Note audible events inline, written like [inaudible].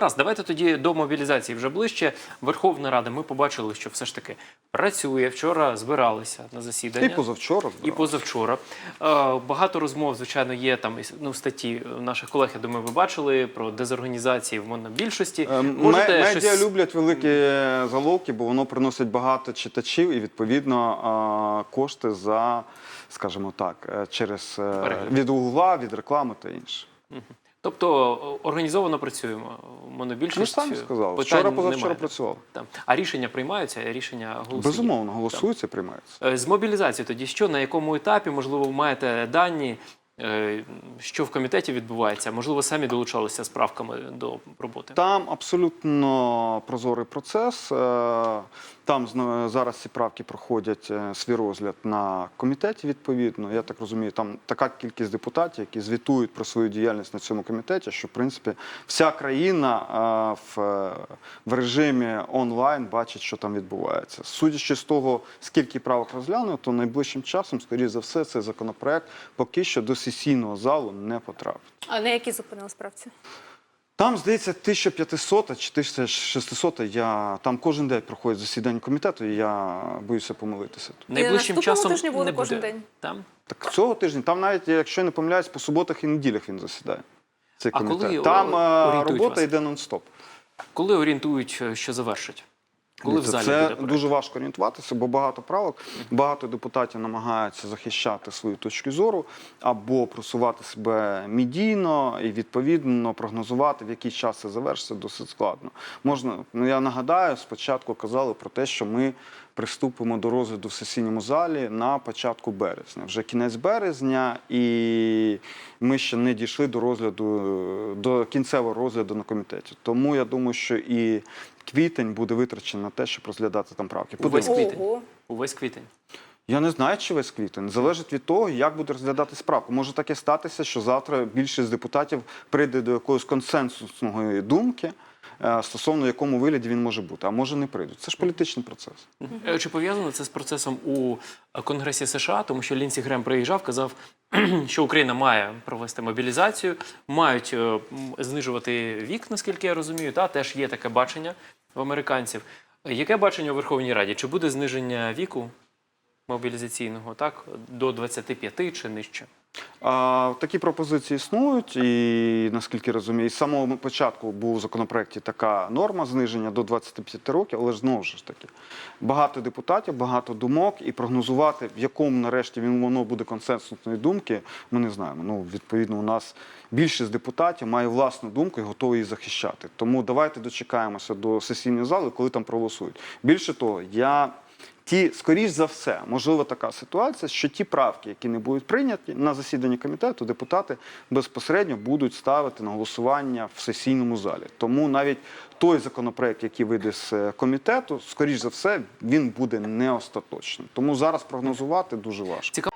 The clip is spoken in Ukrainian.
Раз, давайте тоді до мобілізації вже ближче. Верховна Рада. Ми побачили, що все ж таки працює. Вчора збиралися на засідання. І позавчора. І позавчора. Е, Багато розмов, звичайно, є там ну, статті наших колег, я думаю, ви бачили про дезорганізації в монобільшості. Е, Можете ме- щось- Медіа люблять великі заловки, бо воно приносить багато читачів і відповідно е, кошти за, скажімо так, е, через е, Перегляд. від угла, від реклами та інше. Тобто організовано працюємо. Монобільшість Ви ж самі сказали. Вчора позавчора немає. працювали. Там. А рішення приймаються, рішення голосують. Безумовно, голосується, приймається. Е, З мобілізацією тоді що, на якому етапі, можливо, ви маєте дані, що в комітеті відбувається? Можливо, самі долучалися з правками до роботи. Там абсолютно прозорий процес. Е, Там зараз ці правки проходять е, свій розгляд на комітеті. Відповідно, я так розумію, там така кількість депутатів, які звітують про свою діяльність на цьому комітеті, що в принципі вся країна е, в, е, режимі онлайн бачить, що там відбувається. Судячи з того, скільки правок розглянуто, то найближчим часом, скоріш за все, цей законопроект поки що до сесійного залу не потрапить. А на які зупинили справці? Там, здається, 1500 чи 1600, я, там кожен день проходить засідання комітету, і я боюся помилитися. Найближчим наступному часом тижні буде не кожен буде. день? Там? Так цього тижня, там навіть, якщо я не помиляюсь, по суботах і неділях він засідає. Цей А комітет. коли, там е, робота вас? йде нон-стоп. Коли орієнтують, е, що завершить? Коли в залі це буде дуже важко орієнтуватися, бо багато правок, багато депутатів намагаються захищати свою точку зору або просувати себе медійно і відповідно прогнозувати, в який час це завершиться, досить складно. Можна, ну я нагадаю, спочатку казали про те, що ми приступимо до розгляду в сесійному залі на початку березня. Вже кінець березня, і ми ще не дійшли до розгляду до кінцевого розгляду на комітеті. Тому я думаю, що і квітень буде витрачений на те, щоб розглядати там правки. Увесь квітень. Ого. Увесь квітень. Я не знаю, чи весь квітень. Залежить від того, як буде розглядати справку. Може таке статися, що завтра більшість депутатів прийде до якоїсь консенсусної думки. Е, Стосовно якому вигляді він може бути, а може не прийдуть. Це ж політичний процес. Е, Чи пов'язано це з процесом у Конгресі США, тому що Лінсі Грем приїжджав, казав, [clears throat] що Україна має провести мобілізацію, мають е, знижувати вік, наскільки я розумію. Та теж є таке бачення в американців. Яке бачення у Верховній Раді? Чи буде зниження віку мобілізаційного так до 25 чи нижче? А, такі пропозиції існують, і наскільки розумію, з самого початку був у законопроекті така норма зниження до 25 років, але ж знову ж таки багато депутатів, багато думок, і прогнозувати, в якому нарешті він воно буде консенсусної думки, ми не знаємо. Ну, відповідно, у нас більшість депутатів має власну думку і готові її захищати. Тому давайте дочекаємося до сесійної зали, коли там проголосують. Більше того, я. Ті, скоріш за все, можливо, така ситуація, що ті правки, які не будуть прийняті на засіданні комітету, депутати безпосередньо будуть ставити на голосування в сесійному залі. Тому навіть той законопроект, який вийде з е, комітету, скоріш за все, він буде не остаточним. Тому зараз прогнозувати дуже важко.